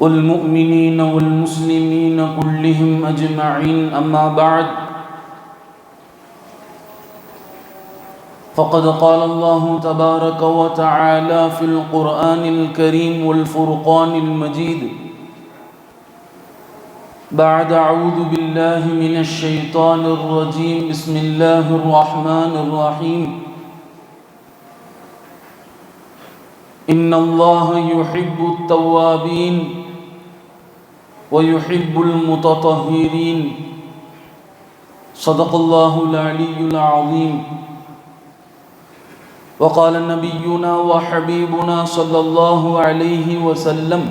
والمؤمنين والمسلمين كلهم أجمعين أما بعد فقد قال الله تبارك وتعالى في القرآن الكريم والفرقان المجيد بعد أعوذ بالله من الشيطان الرجيم بسم الله الرحمن الرحيم. إن الله يحب التوابين. ويحب المتطهرين صدق الله العلي العظيم وقال نبينا وحبيبنا صلى الله عليه وسلم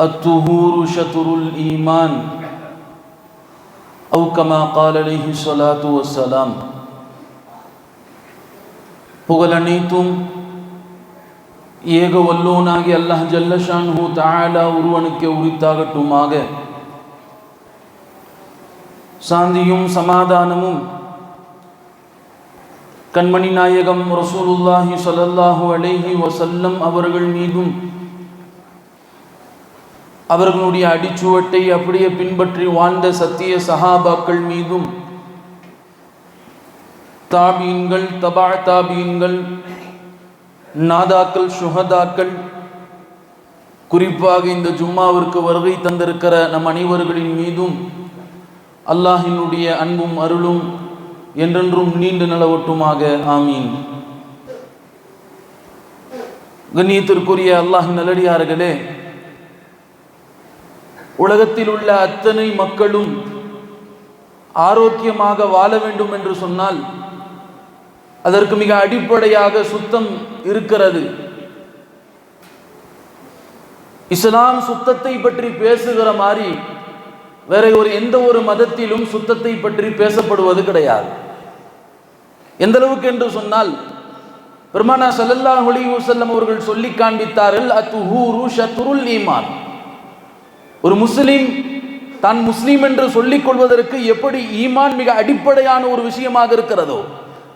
الطهور شطر الإيمان أو كما قال عليه الصلاة والسلام புகழ் அனைத்தும் ஏக வல்லோனாகி அல்லாஹ் ஜல்லஷான்ஹு தஆலா ஒருவனுக்கு உரித்தாகட்டுமாக. சாந்தியும் சமாதானமும். கண்மணி நாயகம் ரசூலுல்லாஹி ஸல்லல்லாஹு அலைஹி வசல்லம் அவர்கள் மீதும் அவர்களுடைய அடிச்சுவட்டை அப்படியே பின்பற்றி வாழ்ந்த சத்திய சஹாபாக்கள் மீதும். தாபீன்கள் தபா தாபீன்கள் நாதாக்கள் சுகதாக்கள் குறிப்பாக இந்த ஜும்மாவிற்கு வருகை தந்திருக்கிற நம் அனைவர்களின் மீதும் அல்லாஹினுடைய அன்பும் அருளும் என்றென்றும் நீண்டு நிலவட்டுமாக. ஆமீன். கண்ணியத்திற்குரிய அல்லாஹ் நல்லடியார்களே உலகத்தில் உள்ள அத்தனை மக்களும் ஆரோக்கியமாக வாழ வேண்டும் என்று சொன்னால் அதற்கு மிக அடிப்படையாக சுத்தம் இருக்கிறது. இஸ்லாம் சுத்தத்தை பற்றி பேசுகிற மாதிரி வேற ஒரு எந்த ஒரு மதத்திலும் சுத்தத்தை பற்றி பேசப்படுவது கிடையாது. எந்த அளவுக்கு என்று சொன்னால் பெருமானா சல்லல்லா அலைஹி வஸல்லம் அவர்கள் சொல்லி காண்பித்தார்கள் அத்துஹூரு ஷத்ருல் ஈமான். ஒரு முஸ்லீம் தான் முஸ்லீம் என்று சொல்லிக் கொள்வதற்கு எப்படி ஈமான் மிக அடிப்படையான ஒரு விஷயமாக இருக்கிறதோ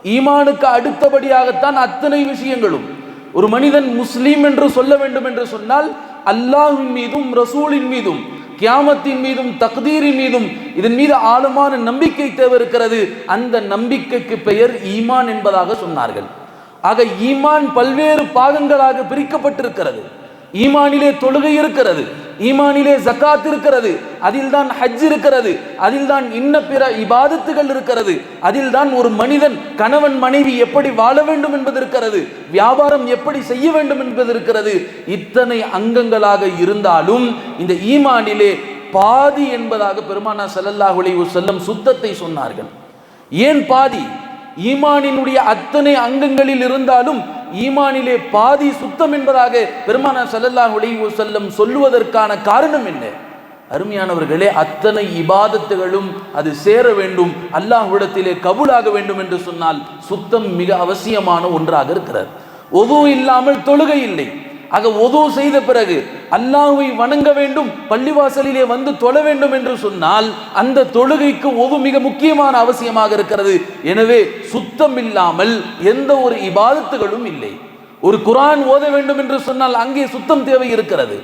ஈமானுக்கு அடுத்தபடியாகத்தான் அத்தனை விஷயங்களும். ஒரு மனிதன் முஸ்லீம் என்று சொல்ல வேண்டும் என்று சொன்னால் அல்லாஹின் மீதும் ரசூலின் மீதும் கியாமத்தின் மீதும் தக்தீரின் மீதும் இதன் மீது ஆழமான நம்பிக்கை தேவையிருக்கிறது. அந்த நம்பிக்கைக்கு பெயர் ஈமான் என்பதாக சொன்னார்கள். ஆக ஈமான் பல்வேறு பாகங்களாக பிரிக்கப்பட்டிருக்கிறது. ஈமானிலே தொழுகை இருக்கிறது ஈமானிலே ஜக்காத் இருக்கிறது அதில் தான் ஹஜ் இருக்கிறது அதில் தான் இன்ன பிற இபாதத்துகள் இருக்கிறது அதில் தான் ஒரு மனிதன் கணவன் மனைவி எப்படி வாழ வேண்டும் என்பது இருக்கிறது வியாபாரம் எப்படி செய்ய வேண்டும் என்பது இருக்கிறது இத்தனை அங்கங்களாக இருந்தாலும் இந்த ஈமானிலே பாதி என்பதாக பெருமானா செல்லல்லாஹுலே அலைஹி சுத்தத்தை சொன்னார்கள். ஏன் பாதி? ஈமானினுடைய அத்தனை அங்கங்களில் இருந்தாலும் ஈமானிலே பாதி சுத்தம் என்பதாக பெருமான ஸல்லல்லாஹு அலைஹி செல்லம் சொல்லுவதற்கான காரணம் என்ன? அருமையானவர்களே அத்தனை இபாதத்துகளும் அது சேர வேண்டும் அல்லாஹ்விடத்திலே கபூலாக வேண்டும் என்று சொன்னால் சுத்தம் மிக அவசியமான ஒன்றாக இருக்கிறார் ஒதுவும் இல்லாமல் தொழுகை இல்லை. ஆக ஒது செய்த பிறகு அல்லாஹுவை வணங்க வேண்டும் பள்ளிவாசலிலே வந்து தொழ வேண்டும் என்று சொன்னால் அந்த தொழுகைக்கு ஒது மிக முக்கியமான அவசியமாக இருக்கிறது. எனவே சுத்தம் இல்லாமல் எந்த ஒரு இபாதத்துகளும் இல்லை. ஒரு குரான் ஓத வேண்டும் என்று சொன்னால் அங்கே சுத்தம் தேவை இருக்கிறது.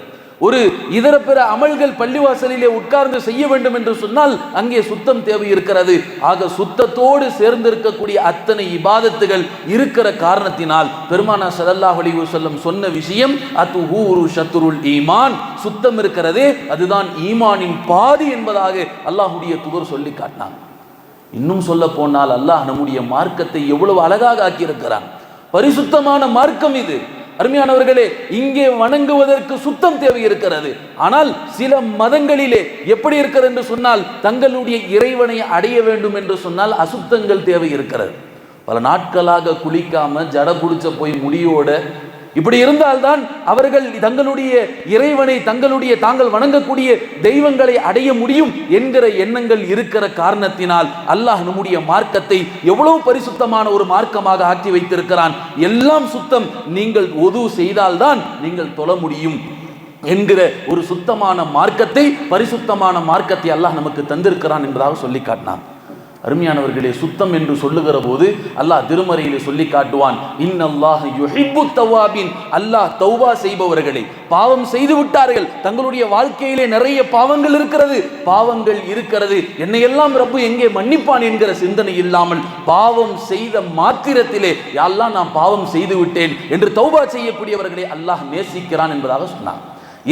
ஒரு இதர பிற அமல்கள் பள்ளிவாசலிலே உட்கார்ந்து செய்ய வேண்டும் என்று சொன்னால் அங்கே சுத்தம் தேவை இருக்கிறது. ஆக சுத்தத்தோடு சேர்ந்திருக்கக்கூடிய அத்தனை இபாதத்துகள் இருக்கிற காரணத்தினால் பெருமானா சதல்லா அலைஹி வஸல்லம் சொன்ன விஷயம் அத்துஹூரு ஷத்ருல் ஈமான். சுத்தம் இருக்கிறதே அதுதான் ஈமானின் பாதி என்பதாக அல்லாஹுடைய துவர் சொல்லி காட்டினாங்க இன்னும் சொல்ல போனால் அல்லாஹ் நம்முடைய மார்க்கத்தை எவ்வளவு அழகாக ஆக்கியிருக்கிறான். பரிசுத்தமான மார்க்கம் இது. அருமையானவர்களே இங்கே வணங்குவதற்கு சுத்தம் தேவை இருக்கிறது. ஆனால் சில மதங்களிலே எப்படி இருக்கிறது என்று சொன்னால் தங்களுடைய இறைவனை அடைய வேண்டும் என்று சொன்னால் அசுத்தங்கள் தேவை இருக்கிறது. பல நாட்களாக குளிக்காம ஜட புடிச்ச போய் முடியோட இப்படி இருந்தால்தான் அவர்கள் தங்களுடைய இறைவனை தங்களுடைய தாங்கள் வணங்கக்கூடிய தெய்வங்களை அடைய முடியும் என்கிற எண்ணங்கள் இருக்கிற காரணத்தினால் அல்லாஹ் நம்முடைய மார்க்கத்தை எவ்வளவு பரிசுத்தமான ஒரு மார்க்கமாக ஆக்கி வைத்திருக்கிறான். எல்லாம் சுத்தம் நீங்கள் ஒது செய்தால்தான் நீங்கள் தொழ முடியும் என்கிற ஒரு சுத்தமான மார்க்கத்தை பரிசுத்தமான மார்க்கத்தை அல்லாஹ் நமக்கு தந்திருக்கிறான் என்பதாக சொல்லி காட்டினான். அருமையானவர்களே சுத்தம் என்று சொல்லுகிற போது அல்லாஹ் திருமறையிலே சொல்லி காட்டுவான் இன்னல்லாஹ் யுஹிப்பு தவாபின். அல்லாஹ் தௌபா செய்பவர்களை பாவம் செய்து விட்டார்கள். தங்களுடைய வாழ்க்கையிலே நிறைய பாவங்கள் இருக்கிறது. பாவங்கள் இருக்கிறது. என்னையெல்லாம் ரப்பு எங்கே மன்னிப்பான் என்கிற சிந்தனை இல்லாமல் பாவம் செய்த மாத்திரத்திலே யாரெல்லாம் நான் பாவம் செய்து விட்டேன் என்று தௌபா செய்யக்கூடியவர்களை அல்லாஹ் நேசிக்கிறான் என்பதாக சொன்னான்.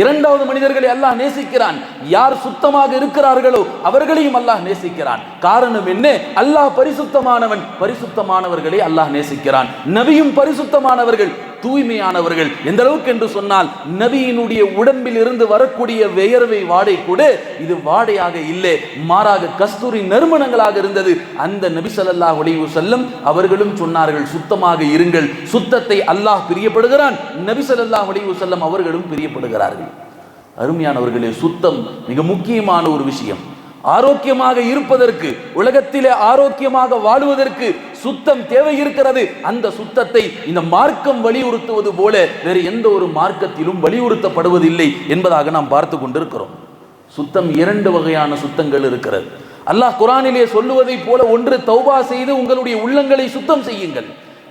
இரண்டாவது மனிதர்களை அல்லாஹ் நேசிக்கிறான். யார் சுத்தமாக இருக்கிறார்களோ அவர்களையும் அல்லாஹ் நேசிக்கிறான். காரணம் என்ன? அல்லாஹ் பரிசுத்தமானவன் பரிசுத்தமானவர்களை அல்லாஹ் நேசிக்கிறான். நபியும் பரிசுத்தமானவர்கள் தூய்மையானவர்கள். எந்த அளவுக்கு என்று சொன்னால் நபியினுடைய உடம்பில் இருந்து வரக்கூடிய வியர்வை வாடை கூட இது வாடையாக இல்லை. மாறாக கஸ்தூரி நறுமணங்களாக இருந்தது. அந்த நபி சல்லா அலைஹி செல்லும் அவர்களும் சொன்னார்கள் சுத்தமாக இருங்கள். சுத்தத்தை அல்லாஹ் பிரியப்படுகிறான். நபி சல்லா அலைஹி செல்லும் அவர்களும் பிரியப்படுகிறார்கள். அருமையானவர்களே சுத்தம் மிக முக்கியமான ஒரு விஷயம். ஆரோக்கியமாக இருப்பதற்கு உலகத்திலே ஆரோக்கியமாக வாழுவதற்கு சுத்தம் தேவை இருக்கிறது. அந்த சுத்தத்தை இந்த மார்க்கம் வலியுறுத்துவது போல வேறு எந்த ஒரு மார்க்கத்திலும் வலியுறுத்தப்படுவதில்லை என்பதாக நாம் பார்த்து கொண்டிருக்கிறோம். சுத்தம் இரண்டு வகையான சுத்தங்கள் இருக்கிறது. அல்லாஹ் குரானிலே சொல்லுவதைப் போல ஒன்று தௌபா செய்து உங்களுடைய உள்ளங்களை சுத்தம் செய்யுங்கள்.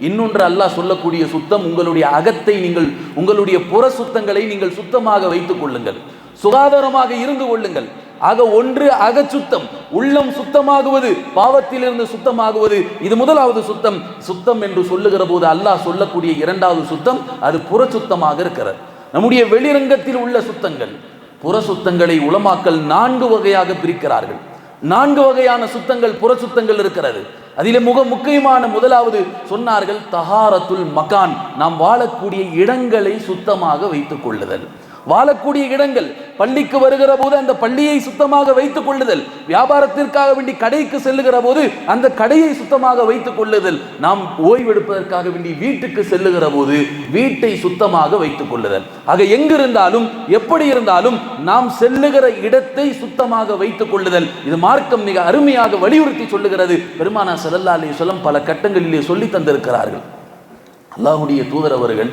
இன்னொன்று அல்லாஹ் சொல்லக்கூடிய சுத்தம் உங்களுடைய அகத்தை நீங்கள் உங்களுடைய புற சுத்தங்களை நீங்கள் சுத்தமாக வைத்துக் கொள்ளுங்கள். சுகாதாரமாக இருந்து கொள்ளுங்கள். ஆக ஒன்று அகச்சுத்தம் உள்ளம் சுத்தமாகுவது பாவத்திலிருந்து சுத்தமாகுவது இது முதலாவது சுத்தம். சுத்தம் என்று சொல்லுகிற போது அல்லாஹ் சொல்லக்கூடிய இரண்டாவது சுத்தம் அது புற சுத்தமாக இருக்கிறது. நம்முடைய வெளிரங்கத்தில் உள்ள சுத்தங்கள் புற சுத்தங்களை உலமாக்கல் நான்கு வகையாக பிரிக்கிறார்கள். நான்கு வகையான சுத்தங்கள் புற சுத்தங்கள் இருக்கிறது. அதிலே முக முக்கியமான முதலாவது சொன்னார்கள் தஹாரத்துல் மகான். நாம் வாழக்கூடிய இடங்களை சுத்தமாக வைத்துக் கொள்ளுதல். வாழக்கூடிய இடங்கள் பள்ளிக்கு வருகிற போது அந்த பள்ளியை சுத்தமாக வைத்துக் கொள்ளுதல் வியாபாரத்திற்காக வேண்டி கடைக்கு செல்லுகிற போது அந்த கடையை சுத்தமாக வைத்துக் கொள்ளுதல் நாம் ஓய்வெடுப்பதற்காக வேண்டி வீட்டுக்கு செல்லுகிற போது வீட்டை சுத்தமாக வைத்துக் கொள்ளுதல். ஆக எங்கிருந்தாலும் எப்படி இருந்தாலும் நாம் செல்லுகிற இடத்தை சுத்தமாக வைத்துக் கொள்ளுதல். இது மார்க்கம் மிக அருமையாக வலியுறுத்தி சொல்லுகிறது. பெருமானா செல்லல்லா அலைஹி பல கட்டங்களிலே சொல்லி தந்திருக்கிறார்கள். அல்லாஹுடைய தூதர் அவர்கள்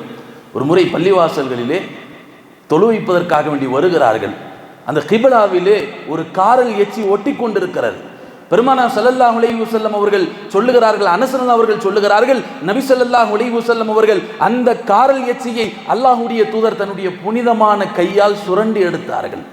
ஒரு முறை பள்ளிவாசல்களிலே தொழுவிப்பதற்காக வேண்டி வருகிறார்கள். அந்த கிபலாவிலே ஒரு காரல் எச்சி ஒட்டி கொண்டிருக்கிறது பெருமானா சல்லல்லாஹ் அலைஹி வஸல்லம் அவர்கள் சொல்லுகிறார்கள் அனசன் அவர்கள் சொல்லுகிறார்கள் நபி ஸல்லல்லாஹு அலைஹி அவர்கள் அந்த காரல் எச்சியை அல்லாஹுடைய தூதர் தன்னுடைய புனிதமான கையால் சுரண்டி எடுத்தார்கள்.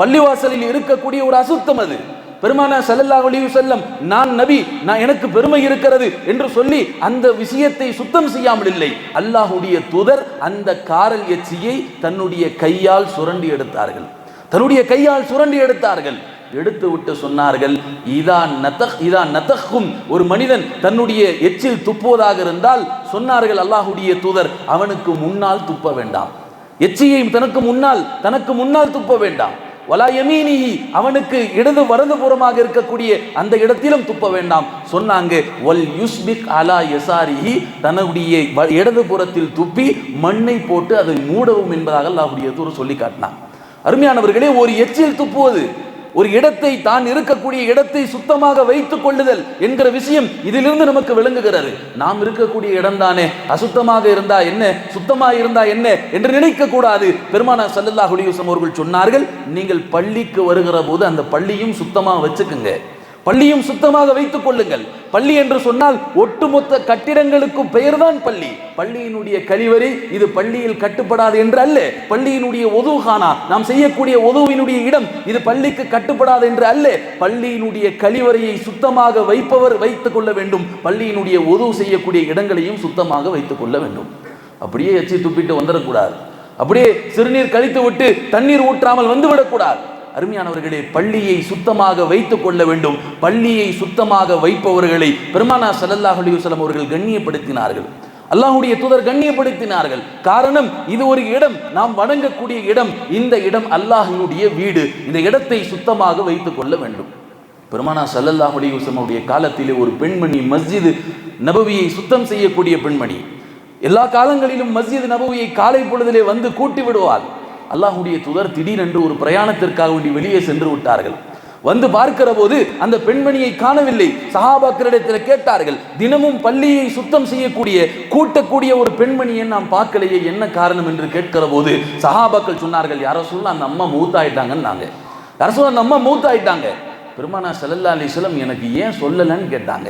பள்ளிவாசலில் இருக்கக்கூடிய ஒரு அசுத்தம் அது. பெருமானா ஸல்லல்லாஹு அலைஹி செல்லம் நான் நபி நான் எனக்கு பெருமை இருக்கிறது என்று சொல்லி அந்த விஷயத்தை சுத்தம் செய்யாமல் இல்லை. அல்லாஹுடைய தூதர் அந்த காரல் எச்சியை தன்னுடைய கையால் சுரண்டி எடுத்தார்கள். தன்னுடைய கையால் சுரண்டி எடுத்தார்கள். எடுத்து விட்டு சொன்னார்கள் இதா நதக் இதா நதக்கும் ஒரு மனிதன் தன்னுடைய எச்சில் துப்புவதாக இருந்தால் சொன்னார்கள் அல்லாஹுடைய தூதர் அவனுக்கு முன்னால் துப்ப வேண்டாம். எச்சியை தனக்கு முன்னால் தனக்கு முன்னால் துப்ப வேண்டாம். வலா யமீனிஹி அவனுக்கு இடது வலது புறமாக இருக்கக்கூடிய அந்த இடத்திலும் துப்ப வேண்டாம். சொன்னாங்க வல் யுஸ்பிக் அலா யசாரிஹி தன்னுடைய வ- இடது புறத்தில் துப்பி மண்ணை போட்டு அதை மூடவும் என்பதாக அல்லாஹுடைய தூர் சொல்லி காட்டினான். அருமையானவர்களே ஒரு எச்சில் துப்புவது ஒரு இடத்தை தான் இருக்கக்கூடிய இடத்தை சுத்தமாக வைத்துக் கொள்ளுதல் என்கிற விஷயம் இதிலிருந்து நமக்கு விளங்குகிறது. நாம் இருக்கக்கூடிய இடம்தானே? அசுத்தமாக இருந்தா என்ன? சுத்தமாக இருந்தா என்ன? என்று நினைக்க கூடாது பெருமானா சல்லல்லா அலைஹி அவர்கள் சொன்னார்கள் நீங்கள் பள்ளிக்கு வருகிற போது அந்த பள்ளியும் சுத்தமாக வச்சுக்குங்க. பள்ளியும் சுத்தமாக வைத்துக் கொள்ளுங்கள். பள்ளி என்று சொன்னால் ஒட்டுமொத்த கட்டிடங்களுக்கும் பெயர்தான் பள்ளி. பள்ளியினுடைய கழிவறை இது பள்ளியில் கட்டுப்படாது என்று அல்ல. பள்ளியினுடைய ஒதுகானா நாம் செய்யக்கூடிய ஒதுவினுடைய இடம் இது பள்ளிக்கு கட்டுப்படாது என்று அல்ல. பள்ளியினுடைய கழிவறையை சுத்தமாக வைப்பவர் வைத்துக் கொள்ள வேண்டும். பள்ளியினுடைய உதவு செய்யக்கூடிய இடங்களையும் சுத்தமாக வைத்துக் கொள்ள வேண்டும். அப்படியே எச்சி துப்பிட்டு வந்துடக்கூடாது. அப்படியே சிறுநீர் கழித்து விட்டு தண்ணீர் ஊற்றாமல் வந்துவிடக்கூடாது. அருமையானவர்களே பள்ளியை சுத்தமாக வைத்துக் கொள்ள வேண்டும். பள்ளியை சுத்தமாக வைப்பவர்களை பெருமானா சல்லல்லாஹ் அலிவசலம் அவர்கள் கண்ணியப்படுத்தினார்கள். அல்லாஹுடைய தூதர் கண்ணியப்படுத்தினார்கள். காரணம் இது ஒரு இடம். நாம் வணங்கக்கூடிய இடம். இந்த இடம் அல்லாஹினுடைய வீடு. இந்த இடத்தை சுத்தமாக வைத்துக் கொள்ள வேண்டும். பெருமானா சல்லல்லாஹ் அலைஹி காலத்திலே ஒரு பெண்மணி மஸ்ஜிது நபவியை சுத்தம் செய்யக்கூடிய பெண்மணி. எல்லா காலங்களிலும் மஸ்ஜித் நபவியை காலை பொழுதிலே வந்து கூட்டி விடுவார் அல்லாஹுடைய துதர் திடீரென்று ஒரு பிரயாணத்திற்காக வேண்டி வெளியே சென்று விட்டார்கள். வந்து பார்க்கிற போது அந்த பெண்மணியை காணவில்லை. சஹாபாக்களிடத்தில் கேட்டார்கள் தினமும் பள்ளியை சுத்தம் செய்யக்கூடிய கூட்டக்கூடிய ஒரு பெண்மணியை நாம் பார்க்கலையே என்ன காரணம்? என்று கேட்கிற போது சஹாபாக்கள் சொன்னார்கள் யாரோ சொல்ல அந்த அம்மா மூத்தாயிட்டாங்கன்னு நாங்க. யாரோ சொல்ல அந்த அம்மா மூத்தாயிட்டாங்க. பெருமானா செல்லல்லா அலிஸ்லம் எனக்கு ஏன் சொல்லலைன்னு கேட்டாங்க.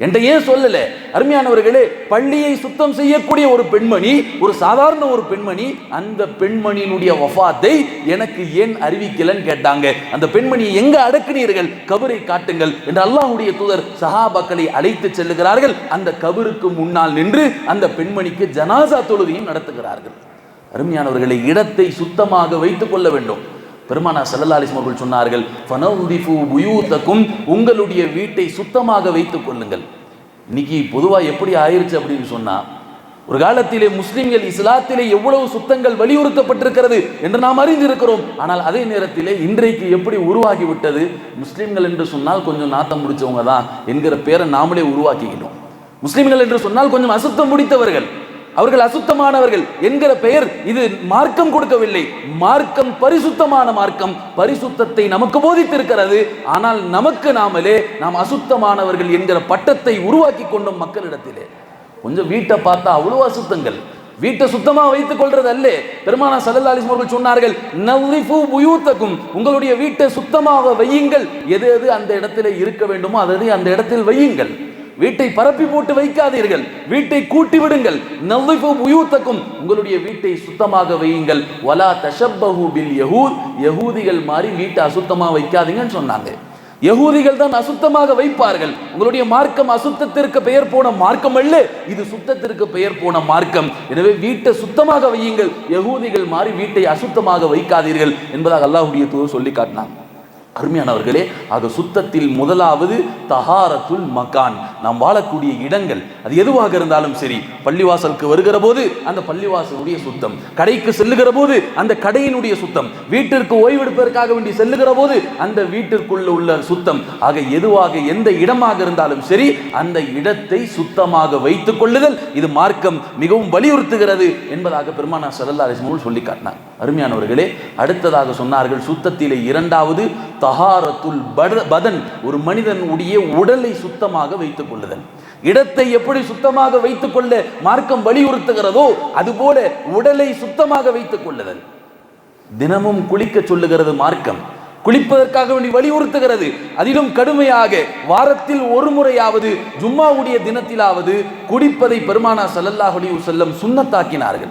என்கிட்ட ஏன் சொல்லல. அருமையானவர்களே பள்ளியை சுத்தம் செய்யக்கூடிய ஒரு பெண்மணி ஒரு சாதாரண ஒரு பெண்மணி அந்த பெண்மணியினுடைய வஃபாத்தை எனக்கு ஏன் அறிவிக்கலன்னு கேட்டாங்க. அந்த பெண்மணியை எங்க அடக்குனீர்கள்? கபரை காட்டுங்கள். என்று அல்லாஹுடைய தூதர் சஹாபாக்களை அழைத்து செல்லுகிறார்கள். அந்த கபருக்கு முன்னால் நின்று அந்த பெண்மணிக்கு ஜனாசா தொழுகையும் நடத்துகிறார்கள். அருமையானவர்களை இடத்தை சுத்தமாக வைத்துக் கொள்ள வேண்டும். பெருமானா சல்லல்லா அவர்கள் சொன்னார்கள் ஃபனௌதிஃபு உயூத்தக்கும் உங்களுடைய வீட்டை சுத்தமாக வைத்துக் கொள்ளுங்கள். இன்னைக்கு பொதுவாக எப்படி ஆயிருச்சு அப்படின்னு சொன்னால் ஒரு காலத்திலே முஸ்லிம்கள் இஸ்லாத்திலே எவ்வளவு சுத்தங்கள் வலியுறுத்தப்பட்டிருக்கிறது என்று நாம் அறிந்திருக்கிறோம். ஆனால் அதே நேரத்திலே இன்றைக்கு எப்படி உருவாகிவிட்டது? முஸ்லிம்கள் என்று சொன்னால் கொஞ்சம் நாத்தம் முடிச்சவங்க தான் என்கிற பேரை நாமளே உருவாக்கிக்கிட்டோம். முஸ்லிம்கள் என்று சொன்னால் கொஞ்சம் அசுத்தம் முடித்தவர்கள். அவர்கள் அசுத்தமானவர்கள் என்கிற பெயர் இது மார்க்கம் கொடுக்கவில்லை. மார்க்கம் பரிசுத்தமான மார்க்கம். பரிசுத்தத்தை நமக்கு போதித்திருக்கிறது. ஆனால் நமக்கு நாமலே நாம் அசுத்தமானவர்கள் என்கிற பட்டத்தை உருவாக்கி கொண்டோம் மக்களிடத்திலே. கொஞ்சம் வீட்டை பார்த்தா அவ்வளோ அசுத்தங்கள். வீட்டை சுத்தமாக வைத்துக் கொள்றது அல்ல பெருமானா சல்லல்லா அலிஸ்லாம் அவர்கள் சொன்னார்கள் நவ்ரிஃபு புயூத்தக்கும் உங்களுடைய வீட்டை சுத்தமாக வையுங்கள். எது எது அந்த இடத்துல இருக்க வேண்டுமோ அதை அந்த இடத்தில் வையுங்கள். வீட்டை பரப்பி போட்டு வைக்காதீர்கள். வீட்டை கூட்டி விடுங்கள் நவ்விஃபு உயூத்தக்கும். உங்களுடைய வீட்டை சுத்தமாக வையுங்கள். வலா தஷப்பஹு பில் யகூத் யகூதிகள் மாதிரி வீட்டை அசுத்தமா வைக்காதீங்கன்னு சொன்னாங்க. யகூதிகள் தான் அசுத்தமாக வைப்பார்கள். உங்களுடைய மார்க்கம் அசுத்தத்திற்கு பெயர் போன மார்க்கம் அல்ல. இது சுத்தத்திற்கு பெயர் போன மார்க்கம். எனவே வீட்டை சுத்தமாக வையுங்கள். யகூதிகள் மாறி வீட்டை அசுத்தமாக வைக்காதீர்கள் என்பதாக அல்லாஹுடைய தூர் சொல்லி காட்டினாங்க. அருமையானவர்களே ஆக சுத்தத்தில் முதலாவது தஹாரத்துல் மகான். நாம் வாழக்கூடிய இடங்கள் அது எதுவாக இருந்தாலும் சரி பள்ளிவாசலுக்கு வருகிற போது அந்த பள்ளிவாசலுடைய சுத்தம் கடைக்கு செல்லுகிற போது அந்த கடையினுடைய சுத்தம் வீட்டிற்கு ஓய்வெடுப்பதற்காக வேண்டி செல்லுகிற போது அந்த வீட்டிற்குள்ள உள்ள சுத்தம். ஆக எதுவாக எந்த இடமாக இருந்தாலும் சரி அந்த இடத்தை சுத்தமாக வைத்துக் கொள்ளுதல் இது மார்க்கம் மிகவும் வலியுறுத்துகிறது என்பதாக பெருமானா சல்லல்லா அலிஸ்மூல் சொல்லி காட்டினார். அருமையானவர்களே அடுத்ததாக சொன்னார்கள் சுத்தத்திலே இரண்டாவது தஹாரத்துல் பட- பதன் ஒரு மனிதனுடைய உடலை சுத்தமாக வைத்துக் கொள்ளுதல். இடத்தை எப்படி சுத்தமாக வைத்துக் கொள்ள மார்க்கம் வலியுறுத்துகிறதோ அதுபோல உடலை சுத்தமாக வைத்துக் கொள்ளுதல். தினமும் குளிக்க சொல்லுகிறது மார்க்கம். குளிப்பதற்காக வேண்டி வலியுறுத்துகிறது. அதிலும் கடுமையாக வாரத்தில் ஒரு முறையாவது ஜும்மாவுடைய தினத்திலாவது குடிப்பதை பெருமானா சல்லல்லாஹ் செல்லம் சுண்ணத்தாக்கினார்கள்.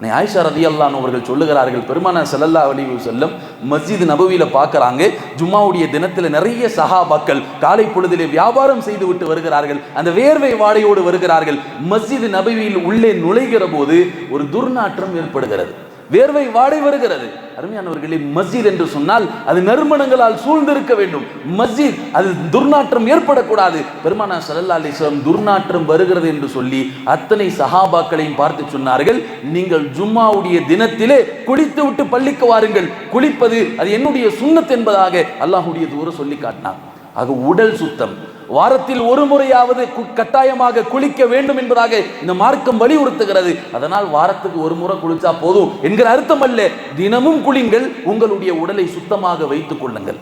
நே ஆயிஷா ரதியல்லான் அவர்கள் சொல்லுகிறார்கள் பெருமான செல்லல்லா அலைஹி செல்லும் மஸ்ஜித் நபுவியில் பார்க்குறாங்க. ஜும்மாவுடைய தினத்தில் நிறைய சஹாபாக்கள் காலை பொழுதிலே வியாபாரம் செய்து விட்டு வருகிறார்கள். அந்த வேர்வை வாடையோடு வருகிறார்கள். மஸ்ஜித் நபவியில் உள்ளே நுழைகிற போது ஒரு துர்நாற்றம் ஏற்படுகிறது. வேர்வை வாடை வருகிறது. அருமையானவர்களே மஸ்ஜித் என்று சொன்னால் அது நறுமணங்களால் சூழ்ந்திருக்க வேண்டும். மஸ்ஜித் அது துர்நாற்றம் ஏற்படக்கூடாது. பெருமானா சல்லா அலிஸ்லாம் துர்நாற்றம் வருகிறது என்று சொல்லி அத்தனை சஹாபாக்களையும் பார்த்து சொன்னார்கள். நீங்கள் ஜும்மாவுடைய தினத்திலே குளித்து விட்டு பள்ளிக்கு வாருங்கள். குளிப்பது அது என்னுடைய சுண்ணத் என்பதாக அல்லாஹுடைய தூரம் சொல்லி காட்டினார். ஆக உடல் சுத்தம் வாரத்தில் ஒரு முறையாவது கு- கட்டாயமாக குளிக்க வேண்டும் என்பதாக இந்த மார்க்கம் வலியுறுத்துகிறது. அதனால் வாரத்துக்கு ஒரு முறை குளிச்சா போதும் என்கிற அர்த்தம் அல்ல. தினமும் குளிங்கள் உங்களுடைய உடலை சுத்தமாக வைத்துக் கொள்ளுங்கள்.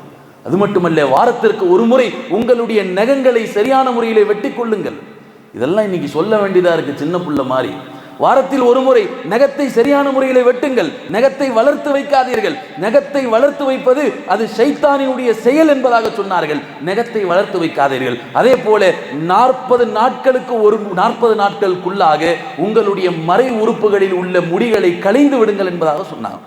அது மட்டுமல்ல வாரத்திற்கு ஒரு முறை உங்களுடைய நகங்களை சரியான முறையிலே வெட்டி கொள்ளுங்கள். இதெல்லாம் இன்னைக்கு சொல்ல வேண்டியதா இருக்கு சின்ன புள்ள மாதிரி. வாரத்தில் ஒரு முறை நகத்தை சரியான முறையில் வெட்டுங்கள். நகத்தை வளர்த்து வைக்காதீர்கள். நகத்தை வளர்த்து வைப்பது அது ஷைத்தானினுடைய செயல் என்பதாக சொன்னார்கள். நகத்தை வளர்த்து வைக்காதீர்கள். அதே போல நாற்பது நாட்களுக்கு ஒரு நாற்பது நாட்களுக்குள்ளாக உங்களுடைய மறை உறுப்புகளில் உள்ள முடிகளை களைந்து விடுங்கள் என்பதாக சொன்னாங்க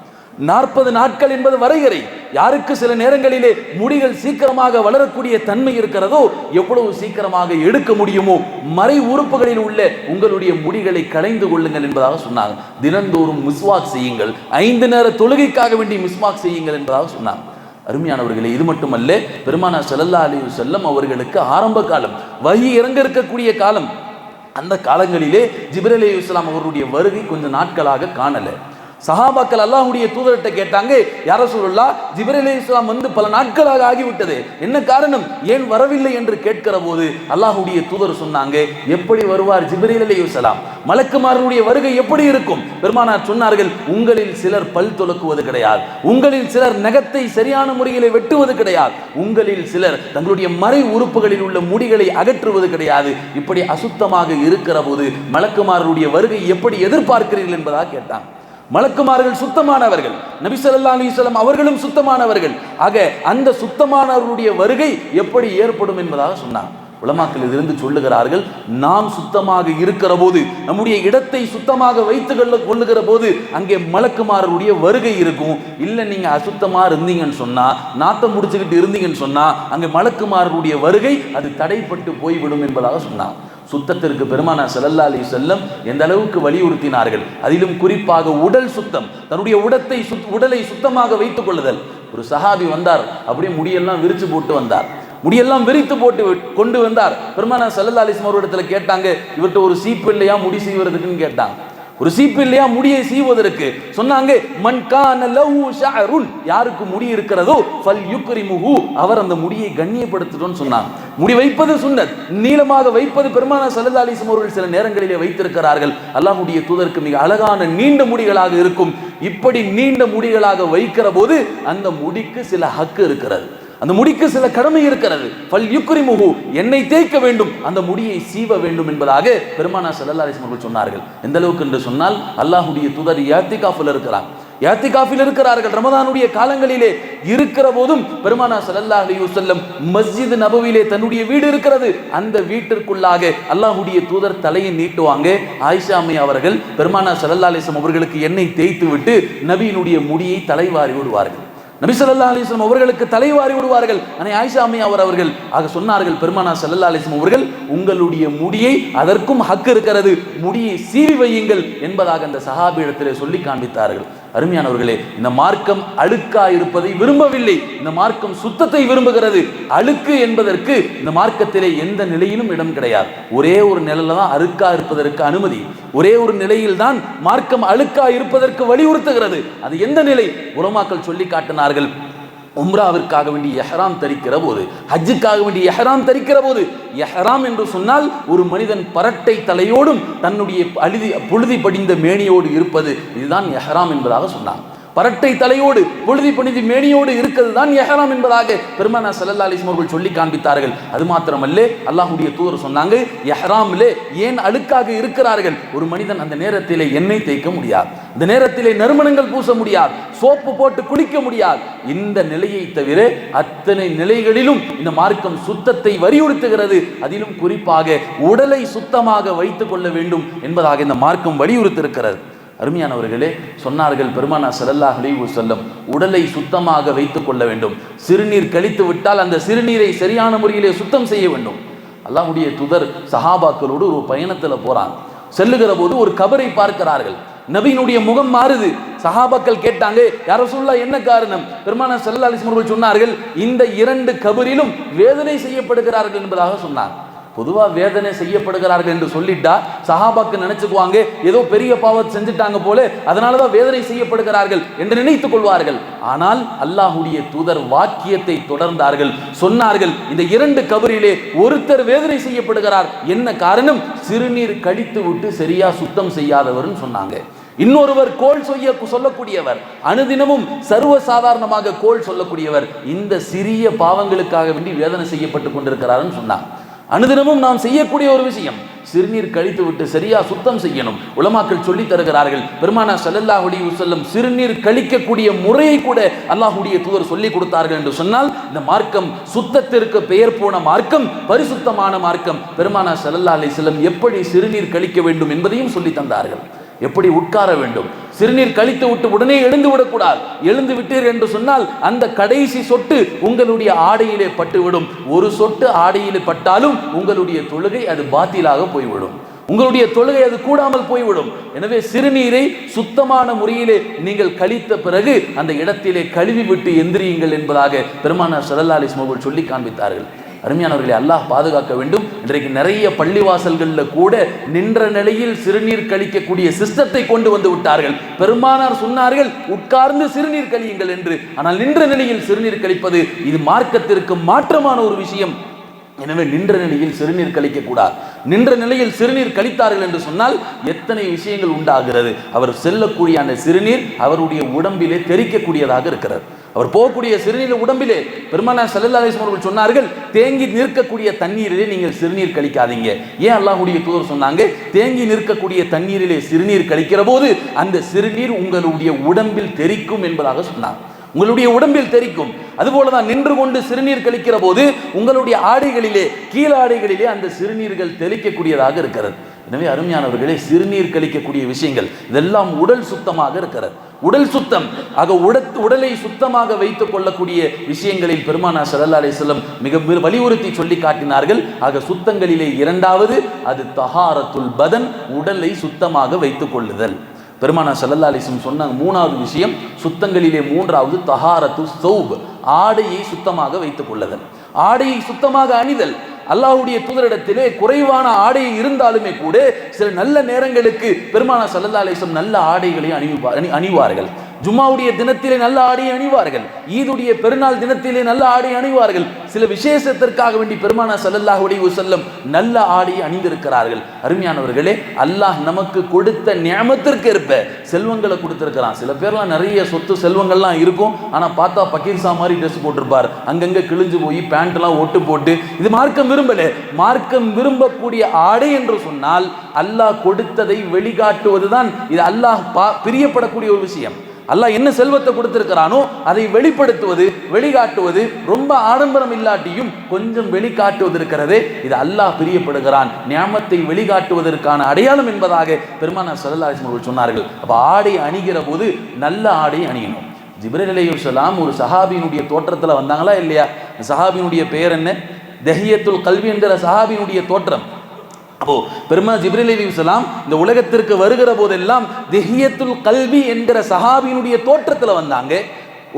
நாற்பது நாட்கள் என்பது வரையறை. யாருக்கு சில நேரங்களிலே முடிகள் சீக்கிரமாக வளரக்கூடிய தன்மை இருக்கிறதோ எவ்வளவு சீக்கிரமாக எடுக்க முடியுமோ மறை உறுப்புகளில் உள்ள உங்களுடைய முடிகளை களைந்து கொள்ளுங்கள் என்பதாக சொன்னாங்க. தினந்தோறும் மிஸ்வாக் செய்யுங்கள். ஐந்து நேர தொழுகைக்காக வேண்டி மிஸ்வாக் செய்யுங்கள் என்பதாக சொன்னாங்க. அருமையானவர்களே இது மட்டுமல்ல பெருமானா செல்லல்லா அலி செல்லம் அவர்களுக்கு ஆரம்ப காலம் வகி இறங்க இருக்கக்கூடிய காலம். அந்த காலங்களிலே ஜிபிரலி இஸ்லாம் அவருடைய வருகை கொஞ்சம் நாட்களாக காணலை. சஹாபாக்கள் அல்லாஹுடைய தூதர்கிட்ட கேட்டாங்க யார சொல்லா ஜிபரலி இஸ்லாம் வந்து பல நாட்களாக ஆகிவிட்டது. என்ன காரணம்? ஏன் வரவில்லை? என்று கேட்கிற போது அல்லாஹுடைய தூதர் சொன்னாங்க எப்படி வருவார் ஜிபரீல் அலி இஸ்லாம் மலக்குமாரனுடைய வருகை எப்படி இருக்கும்? பெருமானார் சொன்னார்கள் உங்களில் சிலர் பல் துலக்குவது கிடையாது. உங்களில் சிலர் நகத்தை சரியான முறையில் வெட்டுவது கிடையாது. உங்களில் சிலர் தங்களுடைய மறை உறுப்புகளில் உள்ள முடிகளை அகற்றுவது கிடையாது. இப்படி அசுத்தமாக இருக்கிற போது மலக்குமாரனுடைய வருகை எப்படி எதிர்பார்க்கிறீர்கள் என்பதாக கேட்டாங்க. மலக்குமார்கள் சுத்தமானவர்கள். நபிசல்லா அலிசல்லாம் அவர்களும் சுத்தமானவர்கள். ஆக அந்த சுத்தமானவருடைய வருகை எப்படி ஏற்படும் என்பதாக சொன்னார். உலமாக்கள் இதிலிருந்து சொல்லுகிறார்கள் நாம் சுத்தமாக இருக்கிற போது நம்முடைய இடத்தை சுத்தமாக வைத்து கொள்ள கொள்ளுகிற போது அங்கே மலக்குமாரருடைய வருகை இருக்கும். இல்லை நீங்கள் அசுத்தமாக இருந்தீங்கன்னு சொன்னால் நாத்தம் முடிச்சுக்கிட்டு இருந்தீங்கன்னு சொன்னால் அங்கே மலக்குமாரருடைய வருகை அது தடைப்பட்டு போய்விடும் என்பதாக சொன்னார். சுத்தத்திற்கு பெருமானா செல்லல்லா அலி செல்லம் எந்த அளவுக்கு வலியுறுத்தினார்கள்? அதிலும் குறிப்பாக உடல் சுத்தம் தன்னுடைய உடத்தை சுத் உடலை சுத்தமாக வைத்துக் கொள்ளுதல். ஒரு சஹாபி வந்தார் அப்படியே முடியெல்லாம் விரிச்சு போட்டு வந்தார். முடியெல்லாம் விரித்து போட்டு வி- கொண்டு வந்தார். பெருமானா செல்லல்லா அலைஹி வஸல்லம் இடத்துல கேட்டாங்க இவர்கிட்ட ஒரு சீப்பு இல்லையா? முடி செய்வதுக்குன்னு கேட்டாங்க. ஒரு சீப்பு இல்லையா? முடியை சீவதற்கு சொன்னாங்க மன்கான லஹு ஷஅருன் யாருக்கு முடி இருக்கிறதோ ஃபல் யுக்ரிமுஹு. அவர் அந்த முடியை கண்ணியப்படுத்தட்டும்னு சொன்னாங்க முடி வைப்பது சுன்னத் நீளமாக வைப்பது பெருமான சல்லல்லா அலிஸ்லம் அவர்கள் சில நேரங்களிலே வைத்திருக்கிறார்கள். அல்லாஹ்வுடைய தூதருக்கு மிக அழகான நீண்ட முடிகளாக இருக்கும். இப்படி நீண்ட முடிகளாக வைக்கிற போது அந்த முடிக்கு சில ஹக்கு இருக்கிறது. அந்த முடிக்கு சில கடமை இருக்கிறது. ஃபல் யுக்ரிமுஹு என்னை தேய்க்க வேண்டும். அந்த முடியை சீவ வேண்டும் என்பதாக பெருமானா சல்லா அலைஹி அவர்கள் சொன்னார்கள். எந்த அளவுக்கு என்று சொன்னால் அல்லாஹுடைய தூதர் யாத்திகாஃபில் இருக்கிறார். யாத்திகாஃபில் இருக்கிறார்கள். ரமதானுடைய காலங்களிலே இருக்கிற போதும் பெருமானா ஸல்லல்லாஹு அலி வஸல்லம் மஸ்ஜித் நபவிலே தன்னுடைய வீடு இருக்கிறது. அந்த வீட்டிற்குள்ளாக அல்லாஹுடைய தூதர் தலையை நீட்டுவாங்க. ஆயிஷாமை அவர்கள் பெருமானா ஸல்லல்லாஹு அலைஹி அவர்களுக்கு எண்ணெய் தேய்த்து விட்டு நபியினுடைய முடியை தலைவாரி விடுவார்கள். நபிசல்லா அலிஸ்லாம் அவர்களுக்கு தலைவாரி விடுவார்கள். அனை ஆயிஷா அம்மை அவர் அவர்கள் ஆக சொன்னார்கள் பெருமானா சல்லல்லா அலிஸ்லாம் அவர்கள் உங்களுடைய முடியை அதற்கும் ஹக்கு இருக்கிறது முடியை சீவி வையுங்கள் என்பதாக அந்த சஹாபியிடத்திலே சொல்லி காண்பித்தார்கள். அருமையானவர்களே இந்த மார்க்கம் அழுக்கா இருப்பதை விரும்பவில்லை. இந்த மார்க்கம் சுத்தத்தை விரும்புகிறது. அழுக்கு என்பதற்கு இந்த மார்க்கத்திலே எந்த நிலையிலும் இடம் கிடையாது. ஒரே ஒரு நிலையில தான் அழுக்கா இருப்பதற்கு அனுமதி. ஒரே ஒரு நிலையில் தான் மார்க்கம் அழுக்கா இருப்பதற்கு வலியுறுத்துகிறது. அது எந்த நிலை? உலமாக்கள் சொல்லி காட்டினார்கள் உம்ராவிற்காக வேண்டி எஹராம் தரிக்கிற போது ஹஜ்ஜுக்காக வேண்டி எஹராம் தரிக்கிற போது எஹராம் என்று சொன்னால் ஒரு மனிதன் பரட்டை தலையோடும் தன்னுடைய அழுதி புழுதி படிந்த மேனியோடு இருப்பது இதுதான் எஹராம் என்பதாக சொன்னான். பரட்டை தலையோடு பொழுதி புனிதி மேனியோடு இருக்கிறது தான் எஹராம் என்பதாக பெருமானா சல்லா அலிஸ்லாம் அவர்கள் சொல்லி காண்பித்தார்கள். அது மாத்திரமல்ல அல்லாஹுடைய தூதர் சொன்னாங்க எஹராமிலே ஏன் அழுக்காக இருக்கிறார்கள்? ஒரு மனிதன் அந்த நேரத்திலே எண்ணெய் தேய்க்க முடியாது இந்த நேரத்திலே நறுமணங்கள் பூச முடியாது சோப்பு போட்டு குளிக்க முடியாது. இந்த நிலையை தவிர அத்தனை நிலைகளிலும் இந்த மார்க்கம் சுத்தத்தை வலியுறுத்துகிறது. அதிலும் குறிப்பாக உடலை சுத்தமாக வைத்துக் கொள்ள வேண்டும் என்பதாக இந்த மார்க்கம் வலியுறுத்திருக்கிறது அருமையானவர்களே சொன்னார்கள் பெருமானா செல்லல்லா அலைஹி செல்லும் உடலை சுத்தமாக வைத்துக் கொள்ள வேண்டும். சிறுநீர் கழித்து விட்டால் அந்த சிறுநீரை சரியான முறையிலே சுத்தம் செய்ய வேண்டும். அல்லாவுடைய துதர் சஹாபாக்களோடு ஒரு பயணத்தில் போறாங்க செல்லுகிற போது ஒரு கபரை பார்க்கிறார்கள். நபியினுடைய முகம் மாறுது. சஹாபாக்கள் கேட்டாங்க யார சொல்லா என்ன காரணம்? பெருமான ஸல்லல்லாஹு அலிஸ்மர்கள் சொன்னார்கள் இந்த இரண்டு கபரிலும் வேதனை செய்யப்படுகிறார்கள் என்பதாக சொன்னாங்க பொதுவா வேதனை செய்யப்படுகிறார்கள் என்று சொல்லிட்டா சஹாபாக்கு நினைச்சுக்குவாங்க ஏதோ பெரிய பாவத்தை செஞ்சுட்டாங்க போல அதனாலதான் வேதனை செய்யப்படுகிறார்கள் என்று நினைத்துக் கொள்வார்கள். ஆனால் அல்லாஹுடைய தூதர் வாக்கியத்தை தொடர்ந்தார்கள். சொன்னார்கள் இந்த இரண்டு கபரிலே ஒருத்தர் வேதனை செய்யப்படுகிறார். என்ன காரணம்? சிறுநீர் கழித்து விட்டு சரியா சுத்தம் செய்யாதவர்னு சொன்னாங்க. இன்னொருவர் கோல் செய்ய சொல்லக்கூடியவர் அனுதினமும் சர்வ சாதாரணமாக கோல் சொல்லக்கூடியவர் இந்த சிறிய பாவங்களுக்காக வேண்டி வேதனை செய்யப்பட்டு கொண்டிருக்கிறார்னு சொன்னாங்க. அனுதினமும் நாம் செய்யக்கூடிய ஒரு விஷயம். சிறுநீர் கழித்து விட்டு சரியா சுத்தம் செய்யணும். உலமாக்கள் சொல்லி தருகிறார்கள் பெருமானா ஸல்லல்லாஹு அலைஹி சிறுநீர் கழிக்கக்கூடிய முறையை கூட அல்லாஹுடைய தூதர் சொல்லி கொடுத்தார்கள் என்று சொன்னால் இந்த மார்க்கம் சுத்தத்திற்கு பெயர் போன மார்க்கம் பரிசுத்தமான மார்க்கம். பெருமானா சல்லல்லா அலைஹி எப்படி சிறுநீர் கழிக்க வேண்டும் என்பதையும் சொல்லி தந்தார்கள். எப்படி உட்கார வேண்டும்? சிறுநீர் கழித்து விட்டு உடனே எழுந்து விடக்கூடாது. எழுந்து விட்டீர் என்று சொன்னால் அந்த கடைசி சொட்டு உங்களுடைய ஆடையிலே பட்டுவிடும். ஒரு சொட்டு ஆடையிலே பட்டாலும் உங்களுடைய தொழுகை அது பாத்திலாக போய்விடும். உங்களுடைய தொழுகை அது கூடாமல் போய்விடும். எனவே சிறுநீரை சுத்தமான முறையிலே நீங்கள் கழித்த பிறகு அந்த இடத்திலே கழுவி விட்டு எந்திரியுங்கள் என்பதாக பெருமானார் ஸல்லல்லாஹு சொல்லி காண்பித்தார்கள். அருமையானவர்களை அல்லாஹ் பாதுகாக்க வேண்டும். இன்றைக்கு நிறைய பள்ளிவாசல்களில் கூட நின்ற நிலையில் சிறுநீர் கழிக்கக்கூடிய சிஸ்டத்தை கொண்டு வந்து விட்டார்கள். பெருமானார் சொன்னார்கள் உட்கார்ந்து சிறுநீர் கழியுங்கள் என்று. ஆனால் நின்ற நிலையில் சிறுநீர் கழிப்பது இது மார்க்கத்திற்கு மாற்றமான ஒரு விஷயம். எனவே நின்ற நிலையில் சிறுநீர் கழிக்க கூடாது நின்ற நிலையில் சிறுநீர் கழித்தார்கள் என்று சொன்னால் எத்தனை விஷயங்கள் உண்டாகிறது. அவர் செல்லக்கூடிய அந்த சிறுநீர் அவருடைய உடம்பிலே தெரிக்கக்கூடியதாக இருக்கிறது. அவர் போகக்கூடிய சிறுநீர் உடம்பிலே பெருமானா சல்லல்லா அலிஸ்லாம் அவர்கள் சொன்னார்கள் தேங்கி நிற்கக்கூடிய தண்ணீரிலே நீங்கள் சிறுநீர் கழிக்காதீங்க. ஏன் அல்லாஹுடைய தூதர் சொன்னாங்க தேங்கி நிற்கக்கூடிய தண்ணீரிலே சிறுநீர் கழிக்கிற போது அந்த சிறுநீர் உங்களுடைய உடம்பில் தெரிக்கும் என்பதாக சொன்னார். உங்களுடைய உடம்பில் தெரிக்கும் அதுபோல தான் நின்று கொண்டு சிறுநீர் கழிக்கிற போது உங்களுடைய ஆடைகளிலே கீழாடைகளிலே அந்த சிறுநீர்கள் தெளிக்கக்கூடியதாக இருக்கிறது. எனவே அருமையானவர்களே சிறுநீர் கழிக்கக்கூடிய விஷயங்கள் இதெல்லாம் உடல் சுத்தமாக இருக்கிறது. உடல் சுத்தம். ஆக உட உடலை சுத்தமாக வைத்துக் கொள்ளக்கூடிய விஷயங்களில் பெருமானா சல்லா அலி மிக மிக வலியுறுத்தி சொல்லி காட்டினார்கள். ஆக சுத்தங்களிலே இரண்டாவது அது தஹாரத்துல் பதன் உடலை சுத்தமாக வைத்துக் கொள்ளுதல். பெருமானா சல்லல்லா அலிசம் சொன்ன மூணாவது விஷயம் சுத்தங்களிலே மூன்றாவது தஹாரத்து சௌப் ஆடையை சுத்தமாக வைத்துக் கொள்ளுதல். ஆடையை சுத்தமாக அணிதல். அல்லாஹுடைய தூதரிடத்திலே குறைவான ஆடை இருந்தாலுமே கூட சில நல்ல நேரங்களுக்கு பெருமானா சல்லல்லா அலிசம் நல்ல ஆடைகளை அணிவிப்பார் அணி அணிவார்கள். ஜும்மாவுடைய தினத்திலே நல்ல ஆடையை அணிவார்கள். ஈதுடைய பெருநாள் தினத்திலே நல்ல ஆடை அணிவார்கள். சில விசேஷத்திற்காக வேண்டி பெருமானா சல்லல்லாஹ் உடைய செல்லும் நல்ல ஆடையை அணிந்திருக்கிறார்கள். அருமையானவர்களே அல்லாஹ் நமக்கு கொடுத்த நியமத்திற்கு ஏற்ப செல்வங்களை கொடுத்துருக்கிறான். சில பேர்லாம் நிறைய சொத்து செல்வங்கள்லாம் இருக்கும். ஆனால் பார்த்தா பக்கீர்சா மாதிரி ட்ரெஸ் போட்டிருப்பார். அங்கங்கே கிழிஞ்சு போய் பேண்ட்லாம் ஒட்டு போட்டு இது மார்க்கம் விரும்பல. மார்க்கம் விரும்பக்கூடிய ஆடை என்று சொன்னால் அல்லாஹ் கொடுத்ததை வெளிக்காட்டுவதுதான் இது அல்லாஹ் பா பிரியப்படக்கூடிய ஒரு விஷயம். அல்லாஹ் என்ன செல்வத்தை கொடுத்திருக்கிறானோ அதை வெளிப்படுத்துவது வெளிக்காட்டுவது ரொம்ப ஆடம்பரம் இல்லாட்டியும் கொஞ்சம் வெளிக்காட்டுவது இருக்கிறது இது அல்லாஹ் பிரியப்படுகிறான். ஞாமத்தை வெளிக்காட்டுவதற்கான அடையாளம் என்பதாக பெருமானார் சல்லல்லாஹு அவர்கள் சொன்னார்கள். அப்போ ஆடை அணிகிற போது நல்ல ஆடை அணியணும். ஜிப்ரேல் சலாம் ஒரு சஹாபியினுடைய தோற்றத்தில் வந்தாங்களா இல்லையா? சஹாபியினுடைய பெயர் என்ன? தஹியத்துல் கல்வி என்கிற சஹாபியினுடைய தோற்றம். அப்போ பெருமா ஜிப்ரில் இந்த உலகத்திற்கு வருகிற போதெல்லாம் திஹியத்துல் கல்வி என்கிற சஹாபியினுடைய தோற்றத்தில் வந்தாங்க.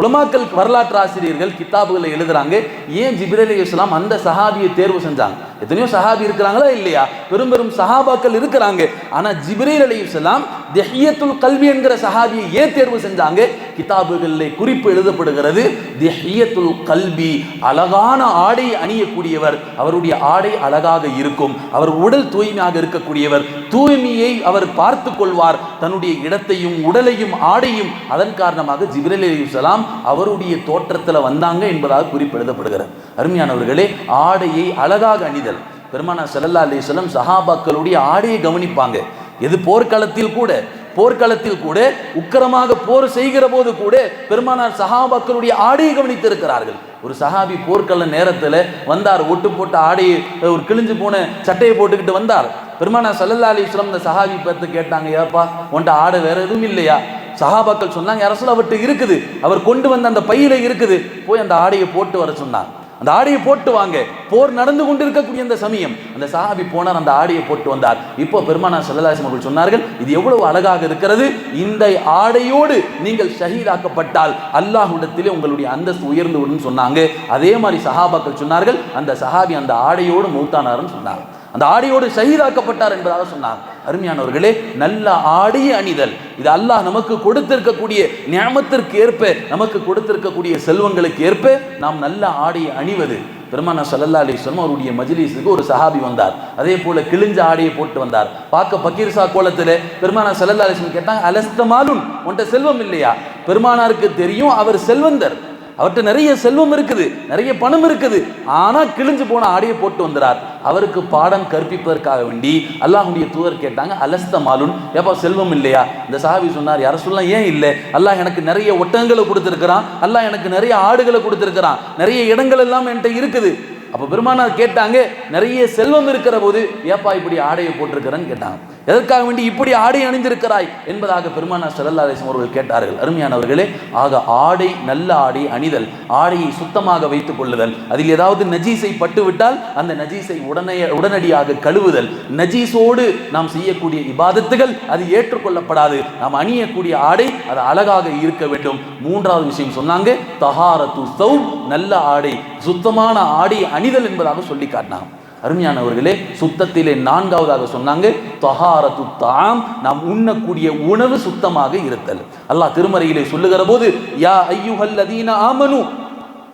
உலமாக்கல் வரலாற்று ஆசிரியர்கள் கித்தாபுகளை எழுதுறாங்க. ஏன் ஜிப்ரேல் இஸ்லாம் அந்த சஹாபியை தேர்வு செஞ்சாங்க? எத்தனையோ சஹாபி இருக்கிறாங்களா இல்லையா? பெரும் பெரும் சஹாபாக்கள் இருக்கிறாங்க. ஆனால் ஜிப்ரீல் அலி இஸ்லாம் தெஹியத்துல் கல்வி என்கிற சஹாபியை ஏன் தேர்வு செஞ்சாங்க? கிதாபுகளில் குறிப்பு எழுதப்படுகிறது. தெஹியத்துல் கல்வி அழகான ஆடை அணியக்கூடியவர். அவருடைய ஆடை அழகாக இருக்கும். அவர் உடல் தூய்மையாக இருக்கக்கூடியவர். தூய்மையை அவர் பார்த்து கொள்வார். தன்னுடைய இடத்தையும் உடலையும் ஆடையும். அதன் காரணமாக ஜிப்ரேல் அலிஸ்லாம் அவருடைய தோற்றத்தில் வந்தாங்க என்பதாக குறிப்பு எழுதப்படுகிறது. அருமையானவர்களே ஆடையை அழகாக அணிதல். பெருமானா அலி அலிஸ்லம் சஹாபாக்களுடைய ஆடையை கவனிப்பாங்க. எது போர்க்களத்தில் கூட போர்க்களத்தில் கூட உக்கரமாக போர் செய்கிற போது கூட பெருமானார் சஹாபாக்களுடைய ஆடையை கவனித்திருக்கிறார்கள். ஒரு சஹாபி போர்க்கள நேரத்தில் வந்தார் ஒட்டு போட்ட ஆடையை ஒரு கிழிஞ்சு போன சட்டையை போட்டுக்கிட்டு வந்தார். பெருமானார் சல்லல்லா அலிஸ்லம் இந்த சஹாபி பார்த்து கேட்டாங்க ஏப்பா உன்ட்ட ஆடை வேற எதுவும் இல்லையா? சஹாபாக்கள் சொன்னாங்க அரசு அவர்கிட்ட இருக்குது. அவர் கொண்டு வந்த அந்த பையில இருக்குது. போய் அந்த ஆடையை போட்டு வர சொன்னார் அந்த ஆடையை போட்டு வாங்க. போர் நடந்து கொண்டிருக்கக்கூடிய அந்த சமயம் அந்த சஹாபி போனார் அந்த ஆடையை போட்டு வந்தார். இப்போ பெருமானா சல்லல்லாஹு அவர்கள் சொன்னார்கள் இது எவ்வளவு அழகாக இருக்கிறது? இந்த ஆடையோடு நீங்கள் ஷஹீதாக்கப்பட்டால் அல்லாஹுடத்திலே உங்களுடைய அந்தஸ்து உயர்ந்து விடும் சொன்னாங்க. அதே மாதிரி சஹாபாக்கள் சொன்னார்கள் அந்த சஹாபி அந்த ஆடையோடு மூத்தானார்னு சொன்னார். அந்த ஆடையோடு ஷஹீதாக்கப்பட்டார் என்பதாக சொன்னார். அருமையானவர்களே நல்ல ஆடைய அணிதல். இது அல்லாஹ் நமக்கு கொடுத்திருக்கக்கூடிய ஞாபத்திற்கு ஏற்ப நமக்கு கொடுத்திருக்கக்கூடிய செல்வங்களுக்கு ஏற்ப நாம் நல்ல ஆடையை அணிவது. பெருமானா சல்லல்லா அலிஸ்லம் அவருடைய மஜ்லிஸுக்கு ஒரு சஹாபி வந்தார். அதே போல கிழிஞ்ச ஆடையை போட்டு வந்தார். பார்க்க பக்கீர்சா கோலத்தில் பெருமானா சல்லல்லா அலிஸ்லம் கேட்டாங்க அலஸ்தமாலும் உன்ட்ட செல்வம் இல்லையா? பெருமானாருக்கு தெரியும் அவர் செல்வந்தர். அவர்கிட்ட நிறைய செல்வம் இருக்குது நிறைய பணம் இருக்குது. ஆனால் கிழிஞ்சு போன ஆடையை போட்டு வந்துறார். அவருக்கு பாடம் கற்பிப்பதற்காக வேண்டி அல்லாஹுடைய தூதர் கேட்டாங்க அலஸ்த மாலுன்? ஏப்பா செல்வம் இல்லையா? இந்த சாவி சொன்னார் யார சொல்லலாம் ஏன் இல்லை? அல்லாஹ் எனக்கு நிறைய ஒட்டகங்களை கொடுத்துருக்கிறான். அல்லாஹ் எனக்கு நிறைய ஆடுகளை கொடுத்துருக்கிறான். நிறைய இடங்கள் எல்லாம் என்கிட்ட இருக்குது. அப்போ பெருமானார் கேட்டாங்க நிறைய செல்வம் இருக்கிற போது ஏப்பா இப்படி ஆடையை போட்டிருக்கிறேன்னு? கேட்டாங்க. எதற்காக வேண்டி இப்படி ஆடை அணிந்திருக்கிறாய்? என்பதாக பெருமானா சல்லல்லா அலிஸ்லாம் அவர்கள் கேட்டார்கள். அருமையானவர்களே ஆக ஆடை நல்ல ஆடை அணிதல் ஆடையை சுத்தமாக வைத்துக் கொள்ளுதல் அதில் ஏதாவது நஜீஸை பட்டுவிட்டால் அந்த நஜீஸை உடனே உடனடியாக கழுவுதல் நஜீஸோடு நாம் செய்யக்கூடிய இபாதத்துகள் அது ஏற்றுக்கொள்ளப்படாது. நாம் அணியக்கூடிய ஆடை அது அழகாக இருக்க வேண்டும். மூன்றாவது விஷயம் சொன்னாங்க தஹாரத்து சௌப் நல்ல ஆடை சுத்தமான ஆடை அணிதல் என்பதாக சொல்லி காட்டினாங்க. அருமையானவர்களே சுத்தத்திலே நான்காவதாக சொன்னாங்க தொஹாரத்து தாம் நாம் உண்ணக்கூடிய உணவு சுத்தமாக இருத்தல். அல்லாஹ் திருமறையிலே சொல்லுகிற போது யா ஐயுஹல்லதீன ஆமனு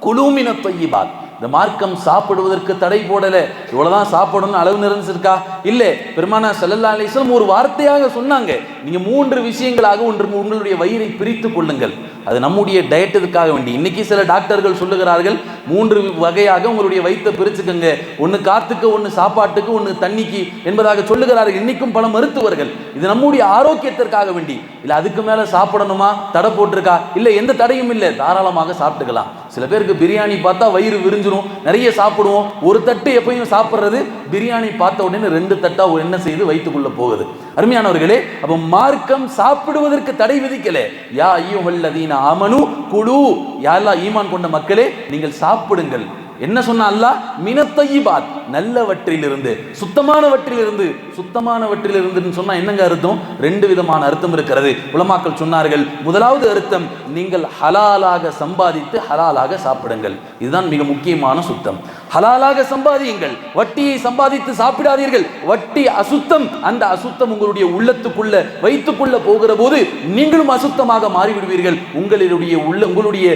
குழுமின தொய்யிபால் இந்த மார்க்கம் சாப்பிடுவதற்கு தடை போடல. இவ்வளவுதான் சாப்பிடணும்னு அளவு நிறைஞ்சிருக்கா? இல்ல. பெருமானா செல்லல்லா அலிஸ்லம் ஒரு வார்த்தையாக சொன்னாங்க. நீங்க மூன்று விஷயங்களாக ஒன்று உங்களுடைய வயிறை பிரித்து கொள்ளுங்கள். அது நம்முடைய டயட்டுக்காக வேண்டி. இன்னைக்கு சில டாக்டர்கள் சொல்லுகிறார்கள் மூன்று வகையாக உங்களுடைய வயிற்றை பிரிச்சுக்கங்க. ஒன்று காத்துக்கு ஒன்று சாப்பாட்டுக்கு ஒன்று தண்ணிக்கு என்பதாக சொல்லுகிறார்கள். இன்னைக்கும் பல மருத்துவர்கள். இது நம்முடைய ஆரோக்கியத்திற்காக வேண்டி. இல்லை அதுக்கு மேலே சாப்பிடணுமா? தடை போட்டிருக்கா? இல்லை எந்த தடையும் இல்லை. தாராளமாக சாப்பிட்டுக்கலாம். சில பேருக்கு பிரியாணி பார்த்தா வயிறு விரிஞ்சிரும். நிறைய சாப்பிடுவோம். ஒரு தட்டு எப்பயும் சாப்பிட்றது பிரியாணி பார்த்த உடனே ரெண்டு தட்டா என்ன செய்து வயிற்றுக்குள்ள போகுது. அருமையானவர்களே அப்போ மார்க்கம் சாப்பிடுவதற்கு தடை விதிக்கல. யா ஐயோல்லதீன அமனு குழு யாரெல்லாம் ஈமான் கொண்ட மக்களே நீங்கள் சாப்பிடுங்கள். என்ன சொன்ன அல்லாஹ்? மினத்தையிபாத் நல்லவற்றிலிருந்து சுத்தமானவற்றிலிருந்து சுத்தமானவற்றிலிருந்து சொன்னா என்னங்க அர்த்தம்? ரெண்டு விதமான அர்த்தம் இருக்கிறது. உலமாக்கள் சொன்னார்கள் முதலாவது அர்த்தம் நீங்கள் ஹலாலாக சம்பாதித்து ஹலாலாக சாப்பிடுங்கள். இதுதான் மிக முக்கியமான சுத்தம். ஹலாலாக சம்பாதியுங்கள். வட்டியை சம்பாதித்து சாப்பிடாதீர்கள். வட்டி அசுத்தம். அந்த அசுத்தம் உங்களுடைய உள்ளத்துக்குள்ள வைத்துக்குள்ள போகிற போது நீங்களும் அசுத்தமாக மாறிவிடுவீர்கள். உங்களுடைய உள்ள உங்களுடைய